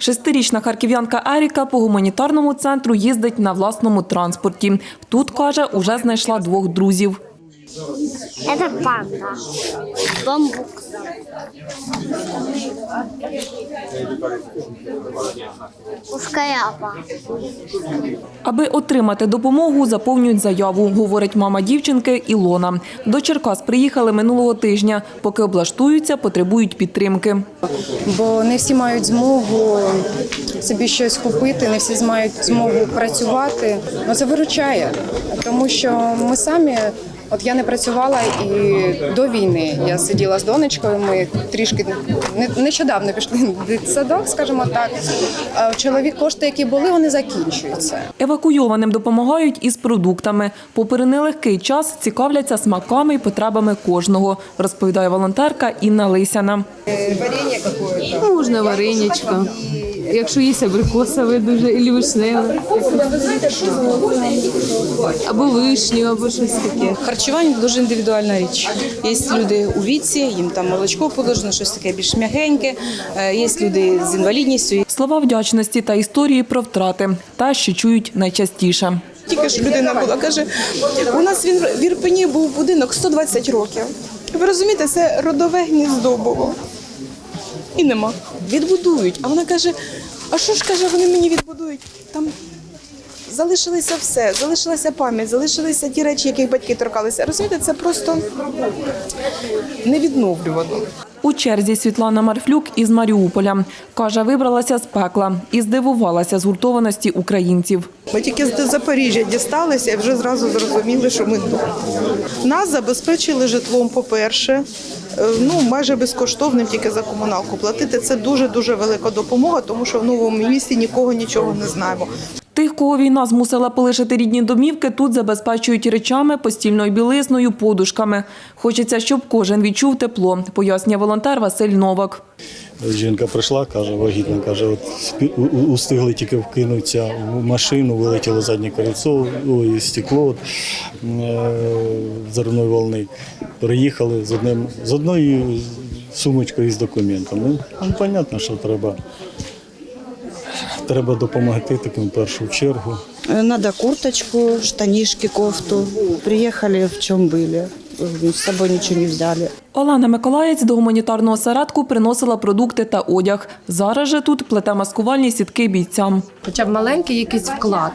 Шестирічна харків'янка Еріка по гуманітарному центру їздить на власному транспорті. Тут, каже, уже знайшла двох друзів. Це панда. Бамбук. Аби отримати допомогу, заповнюють заяву, говорить мама дівчинки Ілона. До Черкас приїхали минулого тижня. Поки облаштуються, потребують підтримки. бо не всі мають змогу собі щось купити, не всі мають змогу працювати. Ну це виручає, тому що ми самі. От я не працювала і до війни я сиділа з донечкою. Ми трішки не- нещодавно пішли в дитсадок, скажімо так. Чоловік кошти, які були, вони закінчуються. Евакуйованим допомагають із продуктами. Попри нелегкий час цікавляться смаками і потребами кожного, розповідає волонтерка Інна Лисяна. Можна вареничка. Якщо є абрикосове дуже, і вишневе. Або вишню, або щось таке. Харчування дуже індивідуальна річ. Є люди у віці, їм там молочко положено, щось таке більш м'ягеньке. Е, Є люди з інвалідністю. Слова вдячності та історії про втрати та що чують найчастіше. Тільки ж людина була, каже, у нас він в Ірпені був будинок 120 років. Ви розумієте, це родове гніздо було. І нема. Відбудують. А вона каже: а що ж каже, вони мені відбудують? Там залишилося все, залишилася пам'ять, залишилися ті речі, яких батьки торкалися. Розумієте, це просто невідновлювано. У черзі Світлана Марфлюк із Маріуполя. Каже, вибралася з пекла і здивувалася згуртованості українців. Ми тільки з Запоріжжя дісталися і вже зразу зрозуміли, що ми тут. Нас забезпечили житлом, по-перше, е, ну майже безкоштовним тільки за комуналку. Платити це дуже дуже велика допомога, тому що в новому місті нікого нічого не знаємо. Тих, кого війна змусила полишити рідні домівки, тут забезпечують речами, постільною білизною, подушками. Хочеться, щоб кожен відчув тепло, пояснює волонтер Василь Новак. Жінка прийшла, каже, вагітна, каже, от устигли тільки вкинутися в машину, вилетіло заднє колесо, ой, стекло от, е, волни. Приїхали з одним з одною сумочкою з документами. Ну, ну, понятно, що треба. Треба допомогти таким в першу чергу. Надо курточку, штанишки, кофту. Приїхали в чому були. З собою нічого не взяли. Олена Миколаєць до гуманітарного осередку приносила продукти та одяг. Зараз же тут плете маскувальні сітки бійцям. хоча б маленький якийсь вклад.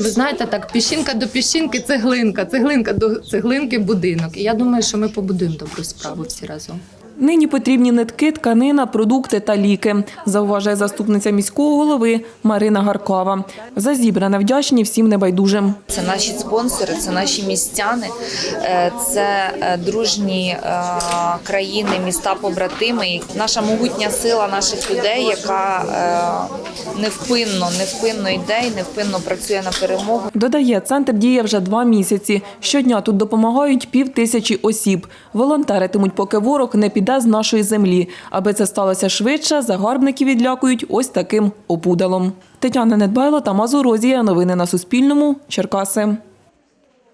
Ви знаєте, так піщинка до піщинки, цеглинка, цеглинка до цеглинки, будинок. І я думаю, що ми побудуємо добру справу всі разом. Нині потрібні нитки, тканина, продукти та ліки, зауважує заступниця міського голови Марина Гаркова. За зібране вдячні всім небайдужим. Це наші спонсори, це наші містяни, е, це е, дружні е, країни, міста побратими. Наша могутня сила наших людей, яка невпинно, невпинно йде і невпинно працює на перемогу. Додає, центр діє вже два місяці. Щодня тут допомагають пів тисячі осіб. Волонтеритимуть, поки ворог не піде з нашої землі. Аби це сталося швидше, загарбники відлякують ось таким опудалом. Тетяна Недбайло та Мазурозія. Новини на Суспільному. Черкаси.